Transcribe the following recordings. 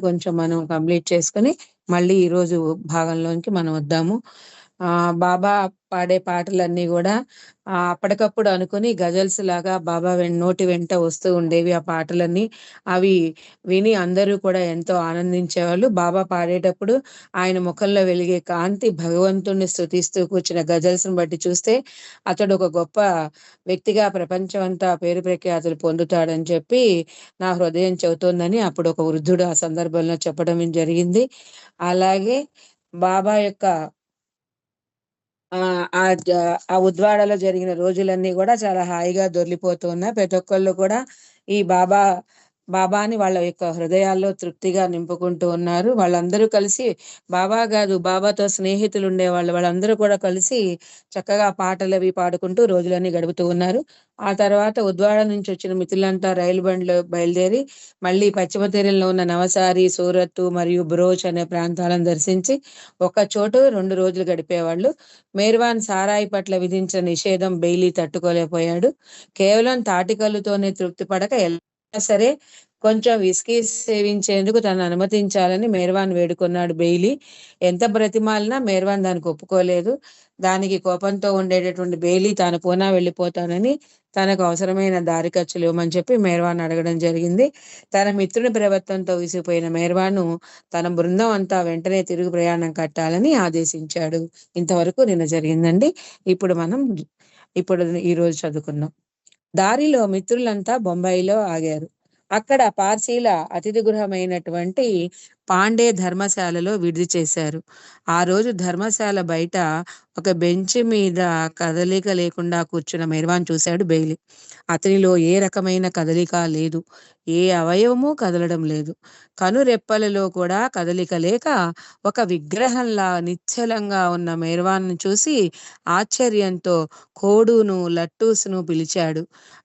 కొంచెం మనం కంప్లీట్ చేసుకొని మళ్ళీ ఈ రోజు భాగంలోనికి మనం వద్దాము. ఆ బాబా పాడే పాటలన్నీ కూడా ఆ అప్పటికప్పుడు అనుకుని గజల్స్ లాగా బాబా నోటి వెంట వస్తూ ఉండేవి ఆ పాటలన్నీ. అవి విని అందరూ కూడా ఎంతో ఆనందించేవాళ్ళు. బాబా పాడేటప్పుడు ఆయన ముఖంలో వెలిగే కాంతి భగవంతుణ్ణి స్థుతిస్తూ కూర్చున్న గజల్స్ని బట్టి చూస్తే అతడు ఒక గొప్ప వ్యక్తిగా ప్రపంచమంతా పేరు ప్రఖ్యాతులు పొందుతాడని చెప్పి నా హృదయం చెబుతోందని అప్పుడు ఒక వృద్ధుడు ఆ సందర్భంలో చెప్పడం జరిగింది. అలాగే బాబా యొక్క ఆ ఆ ఉద్వాడలో జరిగిన రోజులన్నీ కూడా చాలా హాయిగా దొరికిపోతూ ఉన్నాయి. ప్రతి ఒక్కళ్ళు కూడా ఈ బాబా బాబాని వాళ్ళ యొక్క హృదయాల్లో తృప్తిగా నింపుకుంటూ ఉన్నారు. వాళ్ళందరూ కలిసి బాబా కాదు బాబాతో స్నేహితులు ఉండేవాళ్ళు వాళ్ళందరూ కూడా కలిసి చక్కగా పాటలు అవి పాడుకుంటూ రోజులన్నీ గడుపుతూ ఉన్నారు. ఆ తర్వాత ఉద్వాడ నుంచి వచ్చిన మిత్రులంతా రైలు బండ్లో బయలుదేరి మళ్ళీ పశ్చిమ తీరంలో ఉన్న నవసారి సూరత్ మరియు బ్రోచ్ అనే ప్రాంతాలను దర్శించి ఒక చోటు రెండు రోజులు గడిపేవాళ్ళు. మేర్వాన్ సారాయి పట్ల విధించిన నిషేధం బెయిలీ తట్టుకోలేకపోయాడు. కేవలం తాటికల్లుతోనే తృప్తి పడక సరే కొంచెం విస్కీ సేవించేందుకు తను అనుమతించాలని మేర్వాన్ వేడుకున్నాడు బెయిలీ. ఎంత బ్రతిమాలినా మేర్వాన్ దానికి ఒప్పుకోలేదు. దానికి కోపంతో ఉండేటటువంటి బెయిలీ తాను పూనా వెళ్ళిపోతానని తనకు అవసరమైన దారి ఖర్చులు ఇవ్వమని చెప్పి మేర్వాన్ అడగడం జరిగింది. తన మిత్రుని ప్రభుత్వంతో విసిగిపోయిన మేర్వాను తన బృందం అంతా వెంటనే తిరుగు ప్రయాణం కట్టాలని ఆదేశించాడు. ఇంతవరకు నిన్న జరిగిందండి. ఇప్పుడు మనం ఇప్పుడు ఈ రోజు చదువుకున్నాం దారిలో మిత్రులంతా బొంబాయిలో ఆగారు. అక్కడ పార్సీల అతిథి గృహమైనటువంటి పాండే ధర్మశాలలో విడిది చేశారు. ఆ రోజు ధర్మశాల బయట ఒక బెంచ్ మీద కదలిక లేకుండా కూర్చున్న మెర్వాన్ చూశాడు బెయిలీ. అతనిలో ఏ రకమైన కదలిక లేదు. ఏ అవయవము కదలడం లేదు. కనురెప్పలలో కూడా కదలిక లేక ఒక విగ్రహంలా నిశ్చలంగా ఉన్న మెర్వాన్ను చూసి ఆశ్చర్యంతో కోడును లట్టూస్ను పిలిచాడు.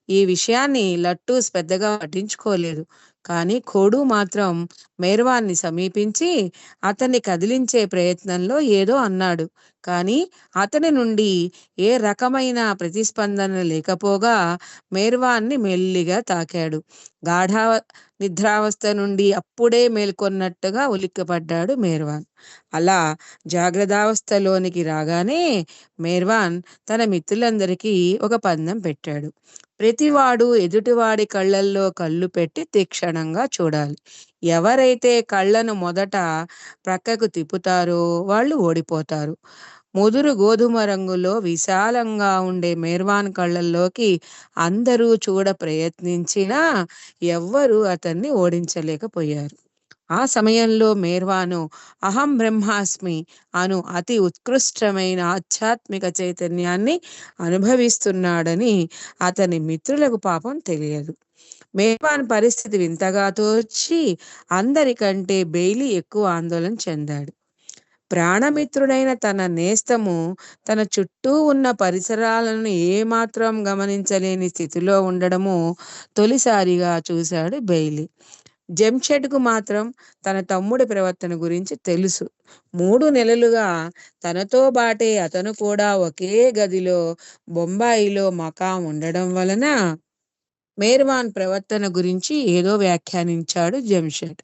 ఈ విషయాన్ని లట్టూస్ పెద్దగా పట్టించుకోలేదు. కానీ కోడు మాత్రం మేర్వాన్ని సమీపించి అతన్ని కదిలించే ప్రయత్నంలో ఏదో అన్నాడు. కానీ అతని నుండి ఏ రకమైన ప్రతిస్పందన లేకపోగా మేర్వాన్ని మెల్లిగా తాకాడు. గాఢ నిద్రావస్థ నుండి అప్పుడే మేల్కొన్నట్టుగా ఉలిక్కపడ్డాడు మేర్వాన్ అలా జాగ్రత్తావస్థలోనికి రాగానే మేర్వాన్ తన మిత్రులందరికీ ఒక పందెం పెట్టాడు. ప్రతివాడు ఎదుటివాడి కళ్ళల్లో కళ్ళు పెట్టి తీక్షణంగా చూడాలి. ఎవరైతే కళ్ళను మొదట ప్రక్కకు తిప్పుతారో వాళ్ళు ఓడిపోతారు. ముదురు గోధుమ రంగులో విశాలంగా ఉండే మేర్వాన్ కళ్ళల్లోకి అందరూ చూడ ప్రయత్నించినా ఎవ్వరూ అతన్ని ఓడించలేకపోయారు. ఆ సమయంలో మేర్వాను అహం బ్రహ్మాస్మి అను అతి ఉత్కృష్టమైన ఆధ్యాత్మిక చైతన్యాన్ని అనుభవిస్తున్నాడని అతని మిత్రులకు పాపం తెలియదు. మేర్వాన్ పరిస్థితి వింతగా తోచి అందరికంటే బెయిలీ ఎక్కువ ఆందోళన చెందాడు. ప్రాణమిత్రుడైన తన నేస్తము తన చుట్టూ ఉన్న పరిసరాలను ఏమాత్రం గమనించలేని స్థితిలో ఉండడము తొలిసారిగా చూశాడు బెయిలీ. జంషెడ్కు మాత్రం తన తమ్ముడి ప్రవర్తన గురించి తెలుసు. మూడు నెలలుగా తనతో బాటే అతను కూడా ఒకే గదిలో బొంబాయిలో మకాం ఉండడం వలన మేర్వాన్ ప్రవర్తన గురించి ఏదో వ్యాఖ్యానించాడు జంషెడ్.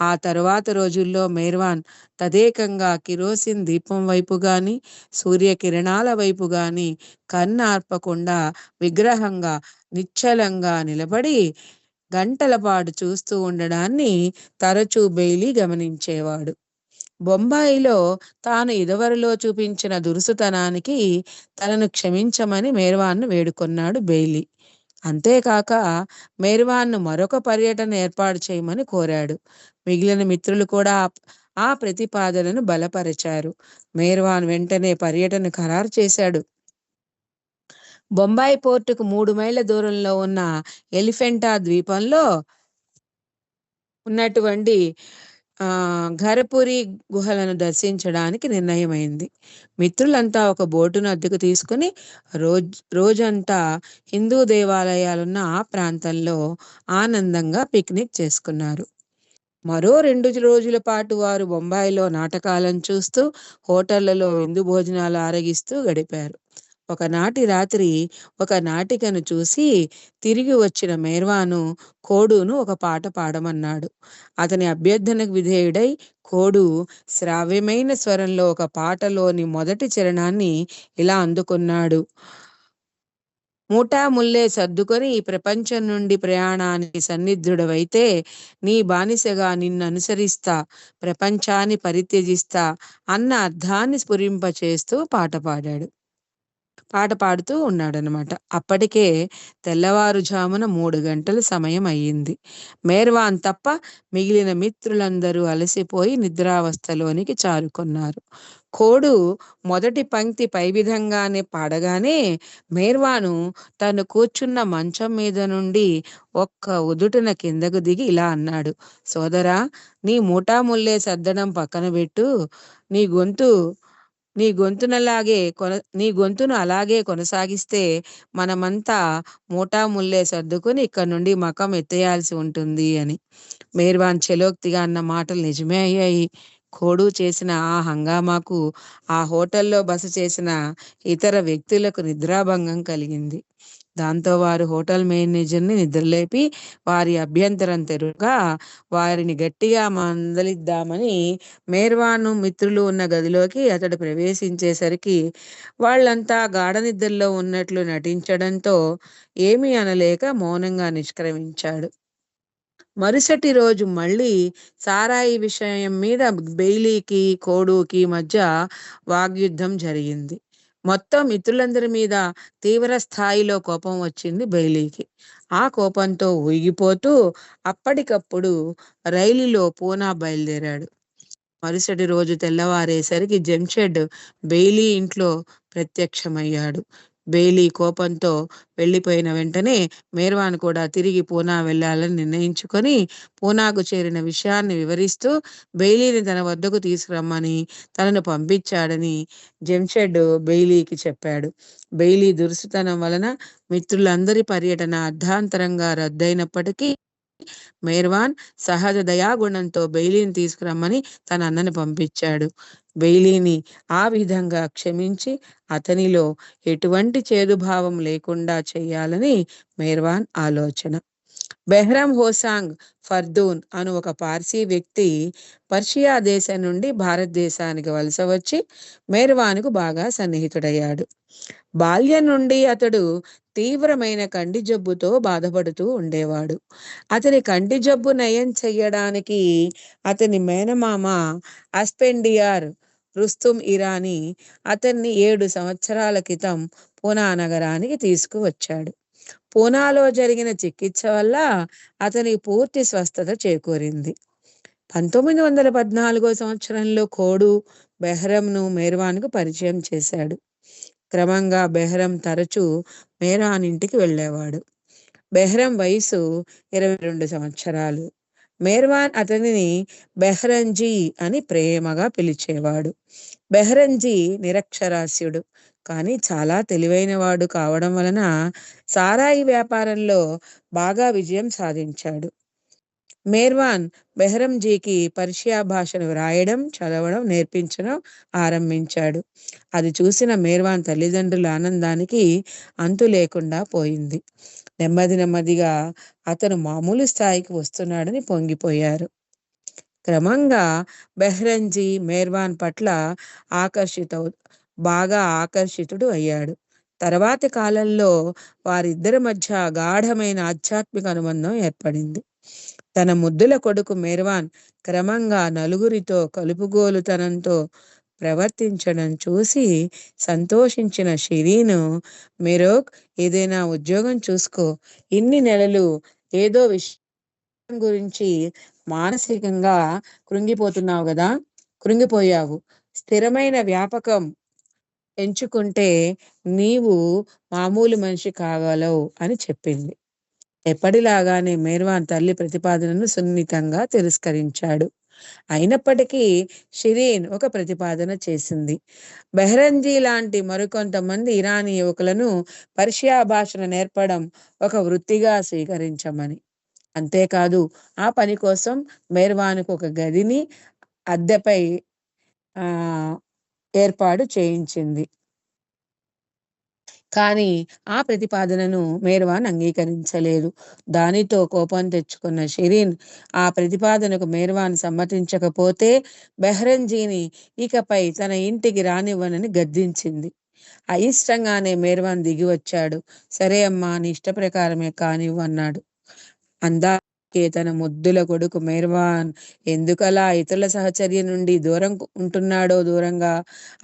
ఆ తరువాత రోజుల్లో మేర్వాన్ తదేకంగా కిరోసిన్ దీపం వైపు గాని సూర్యకిరణాల వైపు గాని కన్నార్పకుండా విగ్రహంగా నిశ్చలంగా నిలబడి గంటల పాటు చూస్తూ ఉండడాన్ని తరచూ బెయిలీ గమనించేవాడు. బొంబాయిలో తాను ఇదివరలో చూపించిన దురుసుతనానికి తనను క్షమించమని మేర్వాన్ను వేడుకొన్నాడు బెయిలీ. అంతేకాక మేర్వాన్ను మరొక పర్యటన ఏర్పాటు చేయమని కోరాడు. మిగిలిన మిత్రులు కూడా ఆ ప్రతిపాదనను బలపరిచారు. మేర్వాన్ వెంటనే పర్యటన ఖరారు చేశాడు. బొంబాయి పోర్టుకు మూడు మైళ్ళ దూరంలో ఉన్న ఎలిఫెంటా ద్వీపంలో ఉన్నటువంటి ఘరపురి గుహలను దర్శించడానికి నిర్ణయమైంది. మిత్రులంతా ఒక బోటును అద్దెకు తీసుకుని రోజ్ రోజంతా హిందూ దేవాలయాలున్న ఆ ప్రాంతంలో ఆనందంగా పిక్నిక్ చేసుకున్నారు. మరో రెండు రోజుల పాటు వారు బొంబాయిలో నాటకాలను చూస్తూ హోటళ్ళలో విందు భోజనాలు ఆరగిస్తూ గడిపారు. ఒకనాటి రాత్రి ఒక నాటికను చూసి తిరిగి వచ్చిన మేర్వాను కోడును ఒక పాట పాడమన్నాడు. అతని అభ్యర్థనకు విధేయుడై కోడు శ్రావ్యమైన స్వరంలో ఒక పాటలోని మొదటి చరణాన్ని ఇలా అందుకున్నాడు. మూటా ముల్లే సర్దుకొని ఈ ప్రపంచం నుండి ప్రయాణానికి సన్నిధుడవైతే నీ బానిసగా నిన్ను అనుసరిస్తా ప్రపంచాన్ని పరిత్యజిస్తా అన్న అర్థాన్ని స్ఫురింపచేస్తూ పాట పాడాడు. పాట పాడుతూ ఉన్నాడనమాట. అప్పటికే తెల్లవారుజామున మూడు గంటల సమయం అయ్యింది. మేర్వాన్ తప్ప మిగిలిన మిత్రులందరూ అలసిపోయి నిద్రావస్థలోనికి చారుకున్నారు. కోడు మొదటి పంక్తి పై విధంగానే పాడగానే మేర్వాను తను కూర్చున్న మంచం మీద నుండి ఒక్క ఉదుటన కిందకు దిగి ఇలా అన్నాడు. సోదరా నీ మూటాముల్లే సర్దడం పక్కన పెట్టు. నీ గొంతు నీ గొంతునలాగే కొన నీ గొంతును అలాగే కొనసాగిస్తే మనమంతా మూటా ముల్లే సర్దుకుని ఇక్కడ నుండి మకం ఎత్తేయాల్సి ఉంటుంది అని. మేర్వాన్ చెలోక్తిగా అన్న మాటలు నిజమే అయ్యాయి. కోడు చేసిన ఆ హంగామాకు ఆ హోటల్లో బస చేసిన ఇతర వ్యక్తులకు నిద్రాభంగం కలిగింది. దాంతో వారు హోటల్ మేనేజర్ని నిద్రలేపి వారి అభ్యంతరం తెరుగా వారిని గట్టిగా మందలిద్దామని మేర్వాను మిత్రులు ఉన్న గదిలోకి అతడు ప్రవేశించేసరికి వాళ్ళంతా గాఢ నిద్రలో ఉన్నట్లు నటించడంతో ఏమీ అనలేక మౌనంగా నిష్క్రమించాడు. మరుసటి రోజు మళ్ళీ సారాయి విషయం మీద బెయిలీకి కోడుకి మధ్య వాగ్యుద్ధం జరిగింది. మొత్తం మిత్రులందరి మీద తీవ్ర స్థాయిలో కోపం వచ్చింది బెయిలీకి. ఆ కోపంతో ఊగిపోతూ అప్పటికప్పుడు రైలులో పూనా బయలుదేరాడు. మరుసటి రోజు తెల్లవారేసరికి జంషెడ్ బెయిలీ ఇంట్లో ప్రత్యక్షమయ్యాడు. బెయిలీ కోపంతో వెళ్ళిపోయిన వెంటనే మేర్వాన్ కూడా తిరిగి పూనా వెళ్ళాలని నిర్ణయించుకొని పూనాకు చేరిన విషయాన్ని వివరిస్తూ బెయిలీని తన వద్దకు తీసుకురమ్మని తనను పంపించాడని జంషెడ్ బెయిలీకి చెప్పాడు. బెయిలీ దురుసుతనం వలన మిత్రులందరి పర్యటన అర్ధాంతరంగా రద్దయినప్పటికీ మేర్వాన్ సహజ దయాగుణంతో బెయిలీని తీసుకురమ్మని తన అన్నని పంపించాడు. బెయిలీని ఆ విధంగా క్షమించి అతనిలో ఎటువంటి చేదుభావం లేకుండా చేయాలని మేర్వాన్ ఆలోచన. బెహ్రం హోసాంగ్ ఫర్దూన్ అను ఒక పార్సీ వ్యక్తి పర్షియా దేశం నుండి భారతదేశానికి వలస వచ్చి మేర్వాన్కు బాగా సన్నిహితుడయ్యాడు. బాల్యం నుండి అతడు తీవ్రమైన కంటి జబ్బుతో బాధపడుతూ ఉండేవాడు. అతని కంటి జబ్బు నయం చెయ్యడానికి అతని మేనమామ అస్పెండియార్ రుస్తుం ఇరానీ అతన్ని ఏడు సంవత్సరాల క్రితం పూనా నగరానికి తీసుకువచ్చాడు. పూనాలో జరిగిన చికిత్స వల్ల అతని పూర్తి స్వస్థత చేకూరింది. పంతొమ్మిది వందల పద్నాలుగో సంవత్సరంలో కోడు బెహ్రంను మేర్వాన్కు పరిచయం చేశాడు. క్రమంగా బెహ్రం తరచూ మేరాన్ ఇంటికి వెళ్ళేవాడు. బెహ్రం వయసు ఇరవై రెండు సంవత్సరాలు. మేర్వాన్ అతనిని బెహ్రంజీ అని ప్రేమగా పిలిచేవాడు. బెహ్రంజీ నిరక్షరాస్యుడు కానీ చాలా తెలివైనవాడు కావడం వలన సారాయి వ్యాపారంలో బాగా విజయం సాధించాడు. మేర్వాన్ బెహరంజీకి పర్షియా భాషను వ్రాయడం చదవడం నేర్పించడం ఆరంభించాడు. అది చూసిన మేర్వాన్ తల్లిదండ్రుల ఆనందానికి అంతు లేకుండా పోయింది. నెమ్మది నెమ్మదిగా అతను మామూలు స్థాయికి వస్తున్నాడని పొంగిపోయారు. క్రమంగా బెహ్రంజీ మేర్వాన్ పట్ల ఆకర్షిత బాగా ఆకర్షితుడు అయ్యాడు. తర్వాతి కాలంలో వారిద్దరి మధ్య గాఢమైన ఆధ్యాత్మిక అనుబంధం ఏర్పడింది. తన ముద్దుల కొడుకు మేర్వాన్ క్రమంగా నలుగురితో కలుపుగోలుతనంతో ప్రవర్తించడం చూసి సంతోషించిన షిరీను మెరోక్ ఏదైనా ఉద్యోగం చూసుకో. ఇన్ని నెలలు ఏదో విషయం గురించి మానసికంగా కృంగిపోతున్నావు కదా? కృంగిపోయావు. స్థిరమైన వ్యాపకం ఎంచుకుంటే నీవు మామూలు మనిషి కాగలవు అని చెప్పింది. ఎప్పటిలాగానే మేర్వాన్ తల్లి ప్రతిపాదనను సున్నితంగా తిరస్కరించాడు. అయినప్పటికీ షిరీన్ ఒక ప్రతిపాదన చేసింది. బెహరంజీ లాంటి మరికొంతమంది ఇరానీ యువకులను పర్షియా భాషను నేర్పడం ఒక వృత్తిగా స్వీకరించమని. అంతేకాదు ఆ పని కోసం మేర్వాన్కు ఒక గదిని అద్దెపై ఆ ఏర్పాటు చేయించింది. కానీ ఆ ప్రతిపాదనను మేర్వాన్ అంగీకరించలేదు. దానితో కోపం తెచ్చుకున్న షిరీన్ ఆ ప్రతిపాదనకు మేర్వాన్ సమ్మతించకపోతే బెహ్రంజీని ఇకపై తన ఇంటికి రానివ్వనని గద్దించింది. అయిష్టంగానే మేర్వాన్ దిగి వచ్చాడు. సరే అమ్మా నీ ఇష్ట ప్రకారమే కానివ్వన్నాడు అందా తన ముద్దుల కొడుకు మేర్వాన్ ఎందుకలా ఇతరుల సహచర్య నుండి దూరం ఉంటున్నాడో దూరంగా?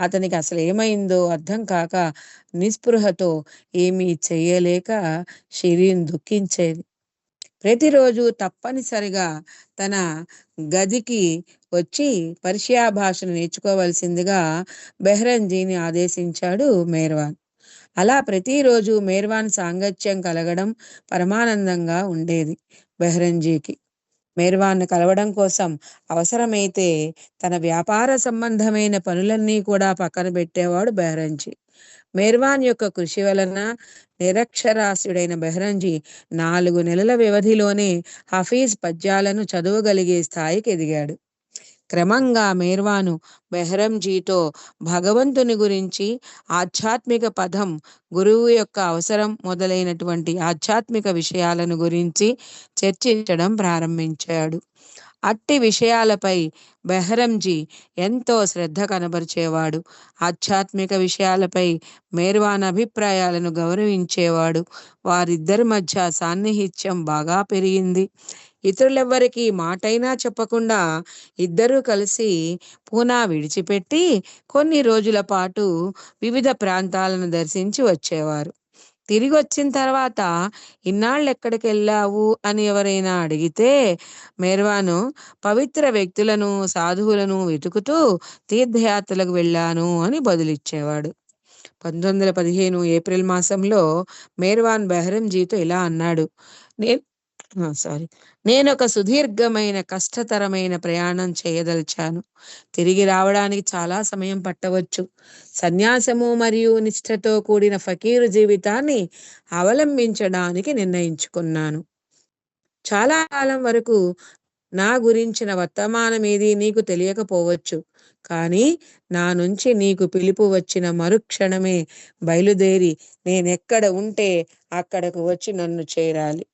అతనికి అసలు ఏమైందో అర్థం కాక నిస్పృహతో ఏమీ చేయలేక షిరీన్ దుఃఖించేది. ప్రతిరోజు తప్పనిసరిగా తన గదికి వచ్చి పర్షియా భాషను నేర్చుకోవలసిందిగా బెహ్రంజీని ఆదేశించాడు మేర్వాన్. అలా ప్రతిరోజు మేర్వాన్ సాంగత్యం కలగడం పరమానందంగా ఉండేది. బెహ్రంజీకి. మేర్వాన్ను కలవడం కోసం అవసరమైతే తన వ్యాపార సంబంధమైన పనులన్నీ కూడా పక్కన పెట్టేవాడు బెహ్రంజీ. మేర్వాన్ యొక్క కృషి వలన నిరక్షరాస్యుడైన బెహ్రంజీ నాలుగు నెలల వ్యవధిలోనే హఫీజ్ పద్యాలను చదవగలిగే స్థాయికి ఎదిగాడు. క్రమంగా మేర్వాను బెహరంజీతో భగవంతుని గురించి ఆధ్యాత్మిక పదం గురువు యొక్క అవసరం మొదలైనటువంటి ఆధ్యాత్మిక విషయాలను గురించి చర్చించడం ప్రారంభించాడు. అట్టి విషయాలపై బెహరంజీ ఎంతో శ్రద్ధ కనబరిచేవాడు. ఆధ్యాత్మిక విషయాలపై మేర్వాన్ అభిప్రాయాలను గౌరవించేవాడు. వారిద్దరి మధ్య సాన్నిహిత్యం బాగా పెరిగింది. ఇతరులెవ్వరికి మాటైనా చెప్పకుండా ఇద్దరూ కలిసి పూనా విడిచిపెట్టి కొన్ని రోజుల పాటు వివిధ ప్రాంతాలను దర్శించి వచ్చేవారు. తిరిగి వచ్చిన తర్వాత ఇన్నాళ్ళు ఎక్కడికి వెళ్ళావు అని ఎవరైనా అడిగితే మెర్వాను పవిత్ర వ్యక్తులను సాధువులను వెతుకుతూ తీర్థయాత్రలకు వెళ్ళాను అని బదులిచ్చేవాడు. పంతొమ్మిది వందల పదిహేను ఏప్రిల్ మాసంలో మేర్వాన్ బెహరంజీతో ఇలా అన్నాడు నేను సారీ. నేను ఒక సుదీర్ఘమైన కష్టతరమైన ప్రయాణం చేయదలిచాను. తిరిగి రావడానికి చాలా సమయం పట్టవచ్చు. సన్యాసము మరియు నిష్ఠతో కూడిన ఫకీరు జీవితాన్ని అవలంబించడానికి నిర్ణయించుకున్నాను. చాలా కాలం వరకు నా గురించిన వర్తమానం ఏది నీకు తెలియకపోవచ్చు. కానీ నా నుంచి నీకు పిలుపు వచ్చిన మరుక్షణమే బయలుదేరి నేనెక్కడ ఉంటే అక్కడకు వచ్చి నన్ను చేరాలి.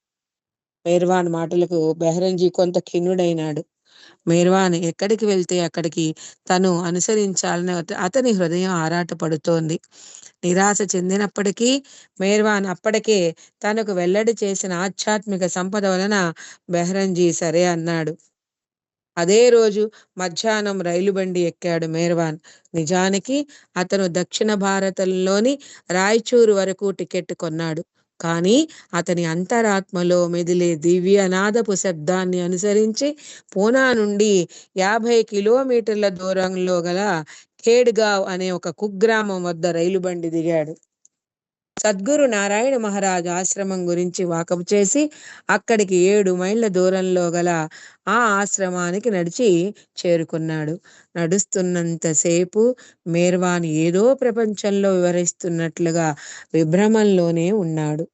మేర్వాన్ మాటలకు బెహరంజీ కొంత ఖిన్నుడైనాడు. మేర్వాన్ ఎక్కడికి వెళ్తే అక్కడికి తను అనుసరించాలని అతని హృదయం ఆరాటపడుతోంది. నిరాశ చెందినప్పటికీ మేర్వాన్ అప్పటికే తనకు వెల్లడి చేసిన ఆధ్యాత్మిక సంపద వలన బెహరంజీ సరే అన్నాడు. అదే రోజు మధ్యాహ్నం రైలు బండి ఎక్కాడు మేర్వాన్ నిజానికి అతను దక్షిణ భారతంలోని రాయచూరు వరకు టికెట్ కొన్నాడు. కానీ అతని అంతరాత్మలో మెదిలే దివ్యనాదపు శబ్దాన్ని అనుసరించి పూనా నుండి యాభై కిలోమీటర్ల దూరంలో గల ఖేడ్గావ్ అనే ఒక కుగ్రామం వద్ద రైలు బండి దిగాడు. సద్గురు నారాయణ మహారాజ్ ఆశ్రమం గురించి వాకపు చేసి అక్కడికి ఏడు మైళ్ళ దూరంలో గల ఆ ఆశ్రమానికి నడిచి చేరుకున్నాడు. నడుస్తున్నంతసేపు మేర్వాన్ ఏదో ప్రపంచంలో వివరిస్తున్నట్లుగా విభ్రమంలోనే ఉన్నాడు.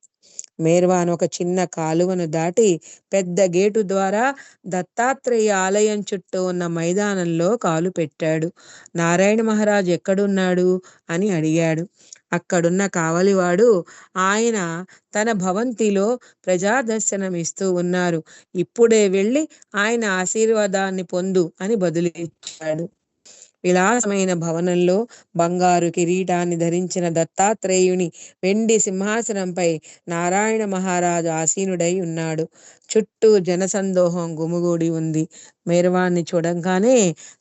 మేర్వాన్ ఒక చిన్న కాలువను దాటి పెద్ద గేటు ద్వారా దత్తాత్రేయ ఆలయం చుట్టూ ఉన్న మైదానంలో కాలు పెట్టాడు. నారాయణ మహారాజ్ ఎక్కడున్నాడు? అని అడిగాడు. అక్కడున్న కావలివాడు ఆయన తన భవంతిలో ప్రజాదర్శనం ఇస్తూ ఉన్నారు. ఇప్పుడే వెళ్ళి ఆయన ఆశీర్వాదాన్ని పొందు అని బదులిచ్చాడు. విలాసమైన భవనంలో బంగారు కిరీటాన్ని ధరించిన దత్తాత్రేయుని వెండి సింహాసనంపై నారాయణ మహారాజు ఆసీనుడై ఉన్నాడు. చుట్టూ జనసందోహం గుమిగూడి ఉంది. మేరవాన్ని చూడంగానే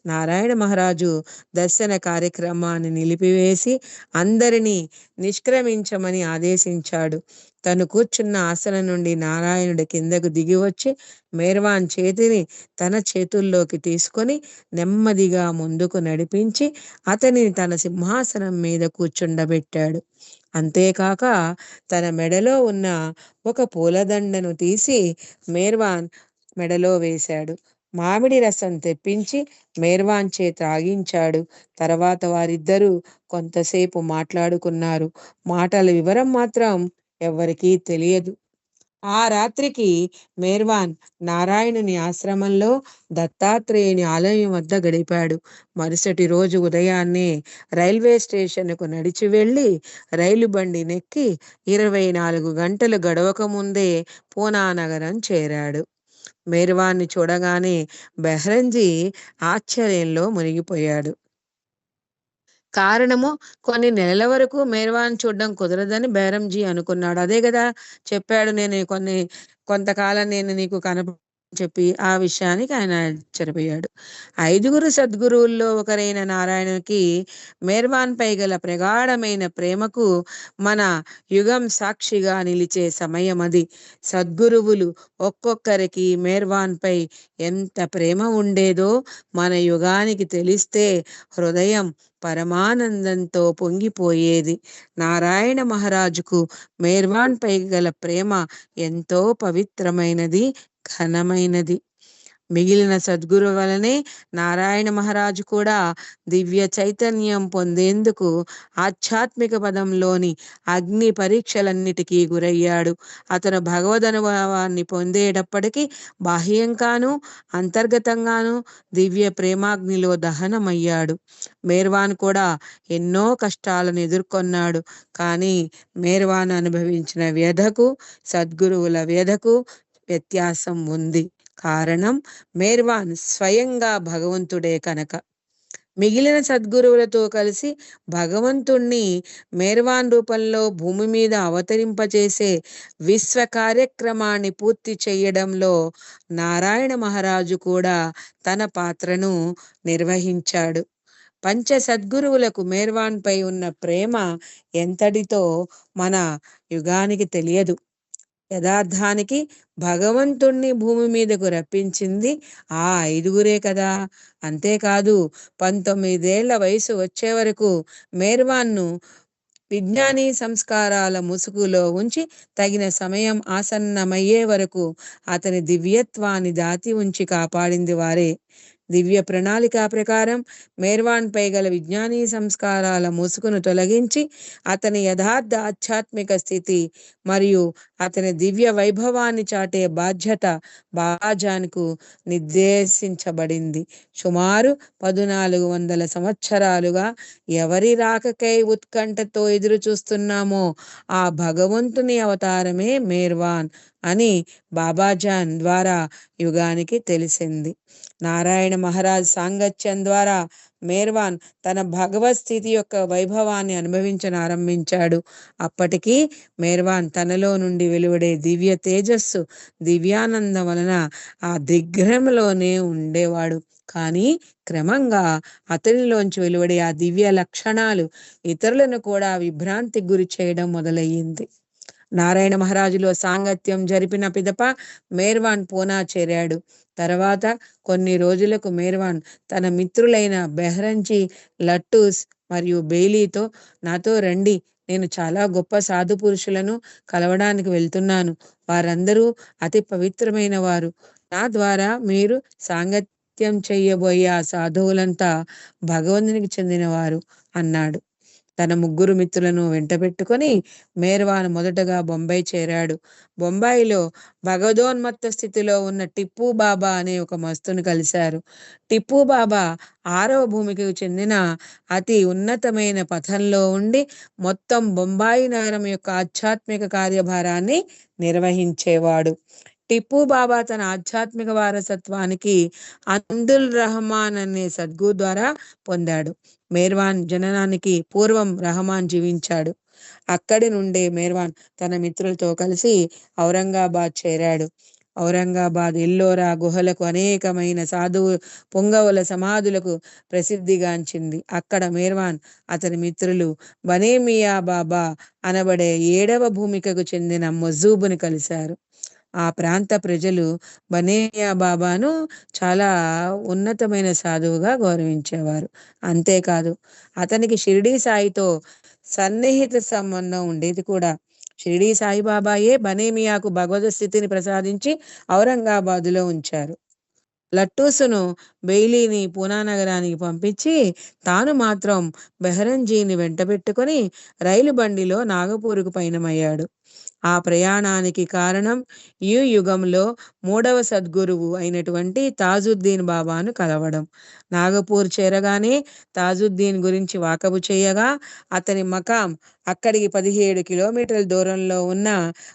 నారాయణ మహారాజు దర్శన కార్యక్రమాన్ని నిలిపివేసి అందరినీ నిష్క్రమించమని ఆదేశించాడు. తను కూర్చున్న ఆసనం నుండి నారాయణుడి కిందకు దిగి వచ్చి మేర్వాన్ చేతిని తన చేతుల్లోకి తీసుకొని నెమ్మదిగా ముందుకు నడిపించి అతనిని తన సింహాసనం మీద కూర్చుండబెట్టాడు. అంతేకాక తన మెడలో ఉన్న ఒక పూలదండను తీసి మేర్వాన్ మెడలో వేశాడు. మామిడి రసం తెప్పించి మేర్వాన్ చే త్రాగించాడు. తర్వాత వారిద్దరూ కొంతసేపు మాట్లాడుకున్నారు. మాటల వివరం మాత్రం ఎవ్వరికీ తెలియదు. ఆ రాత్రికి మేర్వాన్ నారాయణుని ఆశ్రమంలో దత్తాత్రేయుని ఆలయం వద్ద గడిపాడు. మరుసటి రోజు ఉదయాన్నే రైల్వే స్టేషన్కు నడిచి వెళ్ళి రైలు బండి నెక్కి ఇరవై నాలుగు గంటలు గడవక ముందే పూనా నగరం చేరాడు. మేర్వాన్ని చూడగానే బెహ్రంజీ ఆశ్చర్యంలో మునిగిపోయాడు. కారణము కొన్ని నెలల వరకు మేర్వాన్ చూడడం కుదరదని బైరంజీ అనుకున్నాడు. అదే కదా చెప్పాడు నేను కొన్ని కొంతకాలం నేను నీకు కనప చెప్పి ఆ విషయానికి ఆయన ఆశ్చర్యపోయాడు ఐదుగురు సద్గురువుల్లో ఒకరైన నారాయణకి మేర్వాన్ పై గల ప్రగాఢమైన ప్రేమకు మన యుగం సాక్షిగా నిలిచే సమయం అది. సద్గురువులు ఒక్కొక్కరికి మేర్వాన్ పై ఎంత ప్రేమ ఉండేదో మన యుగానికి తెలిస్తే హృదయం పరమానందంతో పొంగిపోయేది. నారాయణ మహారాజుకు మేర్వాన్ పై గల ప్రేమ ఎంతో పవిత్రమైనది. ఘనమైనది. మిగిలిన సద్గురు వలనే నారాయణ మహారాజు కూడా దివ్య చైతన్యం పొందేందుకు ఆధ్యాత్మిక పదంలోని అగ్ని పరీక్షలన్నిటికీ గురయ్యాడు. అతను భగవద్ అనుభవాన్ని పొందేటప్పటికీ బాహ్యంగాను అంతర్గతంగాను దివ్య ప్రేమాగ్నిలో దహనమయ్యాడు. మేర్వాన్ కూడా ఎన్నో కష్టాలను ఎదుర్కొన్నాడు. కానీ మేర్వాన్ అనుభవించిన వ్యధకు సద్గురువుల వ్యధకు వ్యత్యాసం ఉంది. కారణం మేర్వాన్ స్వయంగా భగవంతుడే కనుక. మిగిలిన సద్గురువులతో కలిసి భగవంతుణ్ణి మేర్వాన్ రూపంలో భూమి మీద అవతరింపచేసే విశ్వ కార్యక్రమాన్ని పూర్తి చేయడంలో నారాయణ మహారాజు కూడా తన పాత్రను నిర్వహించాడు. పంచ సద్గురువులకు మేర్వాన్ పై ఉన్న ప్రేమ ఎంతటితో మన యుగానికి తెలియదు. యథార్థానికి భగవంతుణ్ణి భూమి మీదకు రప్పించింది ఆ ఐదుగురే కదా. అంతేకాదు పంతొమ్మిదేళ్ళ వయసు వచ్చే వరకు మేర్వాన్ను విజ్ఞాని సంస్కారాల ముసుగులో ఉంచి తగిన సమయం ఆసన్నమయ్యే వరకు అతని దివ్యత్వాన్ని దాతి ఉంచి కాపాడింది వారే. దివ్య ప్రణాళిక ప్రకారం మేర్వాన్ పై గల విజ్ఞానీ సంస్కారాల ముసుగును తొలగించి అతని యథార్థ ఆధ్యాత్మిక స్థితి మరియు అతని దివ్య వైభవాన్ని చాటే బాధ్యత బాజాన్కు నిర్దేశించబడింది. సుమారు పదునాలుగు వందల సంవత్సరాలుగా ఎవరి రాకకై ఉత్కంఠతో ఎదురు చూస్తున్నామో ఆ భగవంతుని అవతారమే మేర్వాన్. అని బాబాజాన్ ద్వారా యుగానికి తెలిసింది. నారాయణ మహారాజ్ సాంగత్యం ద్వారా మేర్వాన్ తన భగవత్ స్థితి యొక్క వైభవాన్ని అనుభవించనారంభించాడు. అప్పటికి మేర్వాన్ తనలో నుండి వెలువడే దివ్య తేజస్సు దివ్యానందం వలన ఆ దిగ్రహంలోనే ఉండేవాడు. కానీ క్రమంగా అతనిలోంచి వెలువడే ఆ దివ్య లక్షణాలు ఇతరులను కూడా విభ్రాంతికి గురి చేయడం మొదలయ్యింది. నారాయణ మహారాజులో సాంగత్యం జరిపిన పిదప మేర్వాన్ పూనా చేరాడు. తర్వాత కొన్ని రోజులకు మేర్వాన్ తన మిత్రులైన బెహ్రంజీ లట్టూస్ మరియు బెయిలీతో నాతో రండి నేను చాలా గొప్ప సాధు పురుషులను కలవడానికి వెళ్తున్నాను. వారందరూ అతి పవిత్రమైన వారు. నా ద్వారా మీరు సాంగత్యం చెయ్యబోయే ఆ సాధువులంతా భగవంతునికి చెందినవారు అన్నాడు. తన ముగ్గురు మిత్రులను వెంటబెట్టుకొని మేర్వాన్ మొదటగా బొంబాయి చేరాడు. బొంబాయిలో భగవదోన్మత్త స్థితిలో ఉన్న టిప్పు బాబా అనే ఒక మస్తుని కలిశారు. టిప్పు బాబా ఆరవ భూమికి చెందిన అతి ఉన్నతమైన పథంలో ఉండి మొత్తం బొంబాయి నగరం యొక్క ఆధ్యాత్మిక కార్యభారాన్ని నిర్వహించేవాడు. టిప్పు బాబా తన ఆధ్యాత్మిక వారసత్వానికి అందుల్ రహమాన్ అనే సద్గు ద్వారా పొందాడు. మేర్వాన్ జననానికి పూర్వం రహమాన్ జీవించాడు. అక్కడి నుండే మేర్వాన్ తన మిత్రులతో కలిసి ఔరంగాబాద్ చేరాడు. ఔరంగాబాద్ ఎల్లోరా గుహలకు అనేకమైన సాధువు పొంగవుల సమాధులకు ప్రసిద్ధిగాంచింది. అక్కడ మేర్వాన్ అతని మిత్రులు బనేమియా బాబా అనబడే ఏడవ భూమికకు చెందిన మొజూబుని కలిశారు. ఆ ప్రాంత ప్రజలు బనేయా బాబాను చాలా ఉన్నతమైన సాధువుగా గౌరవించేవారు. అంతేకాదు అతనికి షిరిడీ సాయితో సన్నిహిత సంబంధం ఉండేది కూడా. షిరిడీ సాయిబాబాయే బనేమియాకు భగవద్ స్థితిని ప్రసాదించి ఔరంగాబాదులో ఉంచారు. లట్టూసును బెయిలీని పూనా నగరానికి పంపించి తాను మాత్రం బెహరంజీని వెంటబెట్టుకుని రైలు బండిలో నాగపూరుకు పయనమయ్యాడు. ఆ ప్రయాణానికి కారణం ఈ యుగంలో మూడవ సద్గురువు అయినటువంటి తాజుద్దీన్ బాబాను కలవడం. నాగపూర్ చేరగానే తాజుద్దీన్ గురించి వాకబు చేయగా అతని మకాం అక్కడికి పదిహేడు కిలోమీటర్ల దూరంలో ఉన్న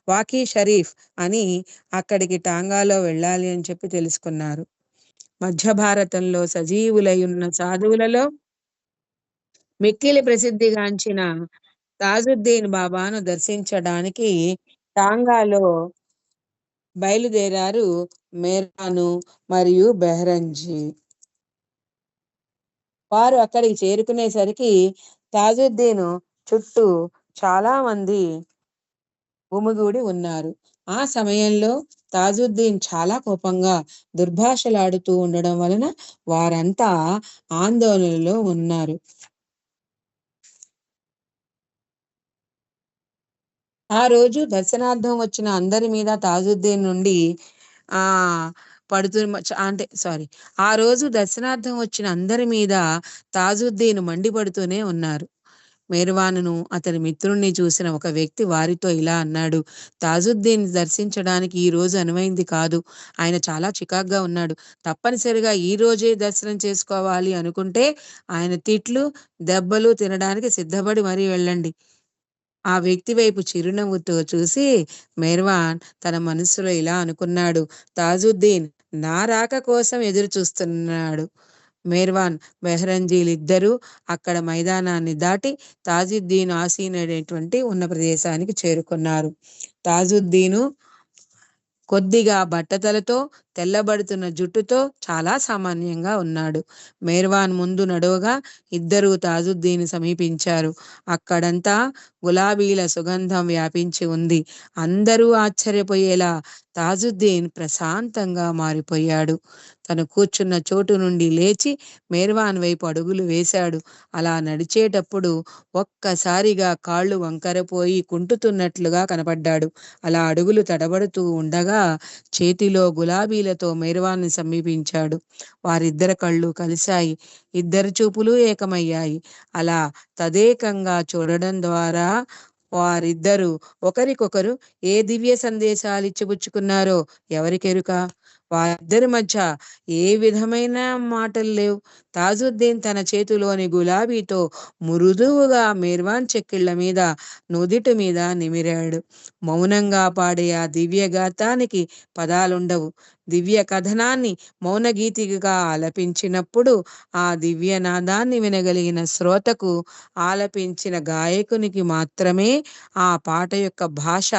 వాకీ షరీఫ్ అని అక్కడికి టాంగాలో వెళ్ళాలి అని చెప్పి తెలుసుకున్నారు. మధ్య భారతంలో సజీవులై ఉన్న సాధువులలో మిక్కిలి ప్రసిద్ధిగాంచిన తాజుద్దీన్ బాబాను దర్శించడానికి టాంగాలో బయలుదేరారు మేరాను మరియు బెహరంజీ. వారు అక్కడికి చేరుకునేసరికి తాజుద్దీన్ చుట్టూ చాలా మంది గుమిగూడి ఉన్నారు. ఆ సమయంలో తాజుద్దీన్ చాలా కోపంగా దుర్భాషలాడుతూ ఉండడం వలన వారంతా ఆందోళనలో ఉన్నారు. ఆ రోజు దర్శనార్థం వచ్చిన అందరి మీద తాజుద్దీన్ నుండి ఆ పడుతూ అంటే సారీ ఆ రోజు దర్శనార్థం వచ్చిన అందరి మీద తాజుద్దీన్ మండిపడుతూనే ఉన్నారు. మేర్వానును అతని మిత్రుణ్ణి చూసిన ఒక వ్యక్తి వారితో ఇలా అన్నాడు తాజుద్దీన్ దర్శించడానికి ఈ రోజు అనువైంది కాదు. ఆయన చాలా చికాగ్గా ఉన్నాడు. తప్పనిసరిగా ఈ రోజే దర్శనం చేసుకోవాలి అనుకుంటే ఆయన తిట్లు దెబ్బలు తినడానికి సిద్ధపడి మరీ వెళ్ళండి. ఆ వ్యక్తి వైపు చిరునవ్వుతో చూసి మెర్వాన్ తన మనసులో ఇలా అనుకున్నాడు. తాజుద్దీన్ నా రాక కోసం ఎదురు చూస్తున్నాడు. మేర్వాన్ ఇద్దరూ అక్కడ మైదానాన్ని దాటి తాజుద్దీన్ ఆసీన్ అనేటువంటి ఉన్న ప్రదేశానికి చేరుకున్నారు. తాజుద్దీను కొద్దిగా బట్టతలతో తెల్లబడుతున్న జుట్టుతో చాలా సామాన్యంగా ఉన్నాడు. మేర్వాన్ ముందు నడువగా ఇద్దరు తాజుద్దీన్ సమీపించారు. అక్కడంతా గులాబీల సుగంధం వ్యాపించి ఉంది. అందరూ ఆశ్చర్యపోయేలా తాజుద్దీన్ ప్రశాంతంగా మారిపోయాడు. తను కూర్చున్న చోటు నుండి లేచి మేర్వాన్ వైపు అడుగులు వేశాడు. అలా నడిచేటప్పుడు ఒక్కసారిగా కాళ్ళు వంకరపోయి కుంటుతున్నట్లుగా కనపడ్డాడు. అలా అడుగులు తడబడుతూ ఉండగా చేతిలో గులాబీ గులాబీలతో మేర్వాన్ని సమీపించాడు. వారిద్దరి కళ్ళు కలిశాయి. ఇద్దరు చూపులు ఏకమయ్యాయి. అలా తదేకంగా చూడడం ద్వారా వారిద్దరూ ఒకరికొకరు ఏ దివ్య సందేశాలు ఇచ్చిపుచ్చుకున్నారో ఎవరికెరుక? వారిద్దరి మధ్య ఏ విధమైన మాటలు లేవు. తాజుద్దీన్ తన చేతిలోని గులాబీతో మృదువుగా మేర్వాన్ చెక్కిళ్ళ మీద నుదిటి మీద నిమిరాడు. మౌనంగా పాడే ఆ దివ్య గాతానికి పదాలుండవు. దివ్య కథనాన్ని మౌనగీతిగా ఆలపించినప్పుడు ఆ దివ్య నాదాన్ని వినగలిగిన శ్రోతకు ఆలపించిన గాయకునికి మాత్రమే ఆ పాట యొక్క భాష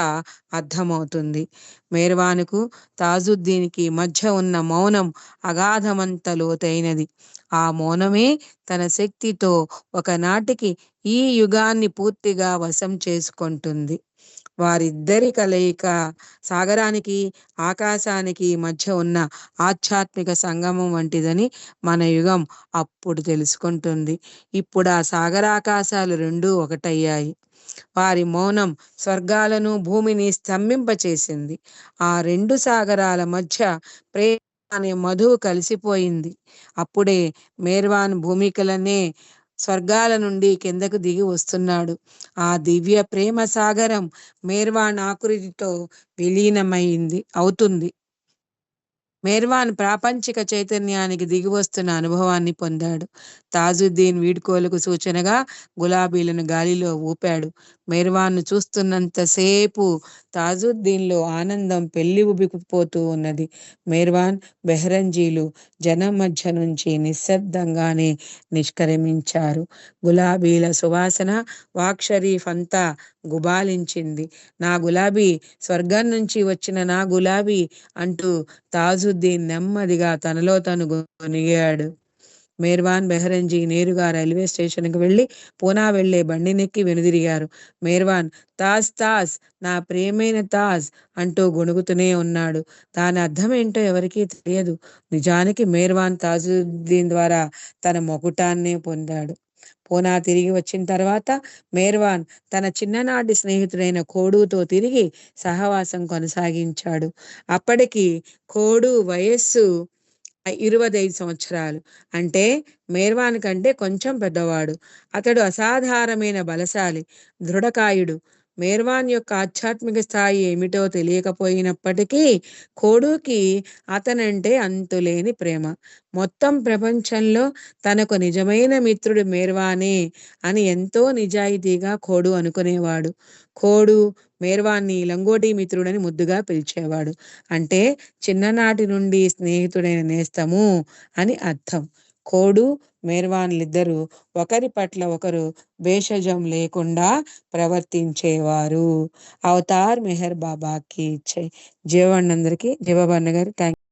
అర్థమవుతుంది. మేర్వానుకు తాజుద్దీన్కి మధ్య ఉన్న మౌనం అగాధమంత లోతైనది ఆ మౌనమే తన శక్తితో ఒకనాటికి ఈ యుగాన్ని పూర్తిగా వశం చేసుకుంటుంది. వారిద్దరి కలయిక సాగరానికి ఆకాశానికి మధ్య ఉన్న ఆధ్యాత్మిక సంగమం వంటిదని మన యుగం అప్పుడు తెలుసుకుంటుంది. ఇప్పుడు ఆ సాగరాకాశాలు రెండూ ఒకటయ్యాయి. వారి మౌనం స్వర్గాలను భూమిని స్తంభింపచేసింది. ఆ రెండు సాగరాల మధ్య ప్రేమ అనే మధువు కలిసిపోయింది. అప్పుడే మేర్వాన్ భూమికలనే స్వర్గాల నుండి కిందకు దిగి వస్తున్నాడు. ఆ దివ్య ప్రేమ సాగరం మేర్వాన్ ఆకృతితో విలీనమైంది అవుతుంది. మేర్వాన్ ప్రాపంచిక చైతన్యానికి దిగివస్తున్న అనుభవాన్ని పొందాడు. తాజుద్దీన్ వీడ్కోలకు సూచనగా గులాబీలను గాలిలో ఊపాడు. మేర్వాన్ను చూస్తున్నంతసేపు తాజుద్దీన్లో ఆనందం పెళ్ళి ఉబికిపోతూ ఉన్నది. మేర్వాన్ బెహరంజీలు జనం మధ్య నుంచి నిశ్శబ్దంగానే నిష్క్రమించారు. గులాబీల సువాసన వాక్ షరీఫ్ అంతా గుబాలించింది. నా గులాబీ స్వర్గం నుంచి వచ్చిన నా గులాబీ అంటూ తాజు తాజుద్దీన్ నెమ్మదిగా తనలో తను గొనిగాడు. మేర్వాన్ బెహరంజీ నేరుగా రైల్వే స్టేషన్కి వెళ్ళి పూనా వెళ్ళే బండినెక్కి వెనుదిరిగారు. మేర్వాన్ తాజ్ తాజ్ నా ప్రేమైన తాజ్ అంటూ గొణుగుతూనే ఉన్నాడు. దాని అర్థం ఏంటో ఎవరికీ తెలియదు. నిజానికి మేర్వాన్ తాజుద్దీన్ ద్వారా తన మొగుటాన్నే పొందాడు. పూనా? తిరిగి వచ్చిన తర్వాత మేర్వాన్ తన చిన్ననాటి స్నేహితుడైన కోడుతో తిరిగి సహవాసం కొనసాగించాడు. అప్పటికి కోడు వయస్సు ఇరవై ఐదు సంవత్సరాలు. అంటే మేర్వాన్ కంటే కొంచెం పెద్దవాడు. అతడు అసాధారణమైన బలశాలి దృఢకాయుడు మేర్వాన్ యొక్క ఆధ్యాత్మిక స్థాయి ఏమిటో తెలియకపోయినప్పటికీ కోడుకి అతనంటే అంతులేని ప్రేమ. మొత్తం ప్రపంచంలో తనకు నిజమైన మిత్రుడు మేర్వానే అని ఎంతో నిజాయితీగా కోడు అనుకునేవాడు. కోడు మేర్వాన్ని లంగోటి మిత్రుడని ముద్దుగా పిలిచేవాడు. అంటే చిన్ననాటి నుండి స్నేహితుడైన నేస్తము అని అర్థం. కోడు మేర్వాన్లిద్దరూ ఒకరి పట్ల ఒకరు భేషజం లేకుండా ప్రవర్తించేవారు. అవతార్ మెహర్ బాబాకి జై జీవన్ అందరికీ జీవబన్న గారు థ్యాంక్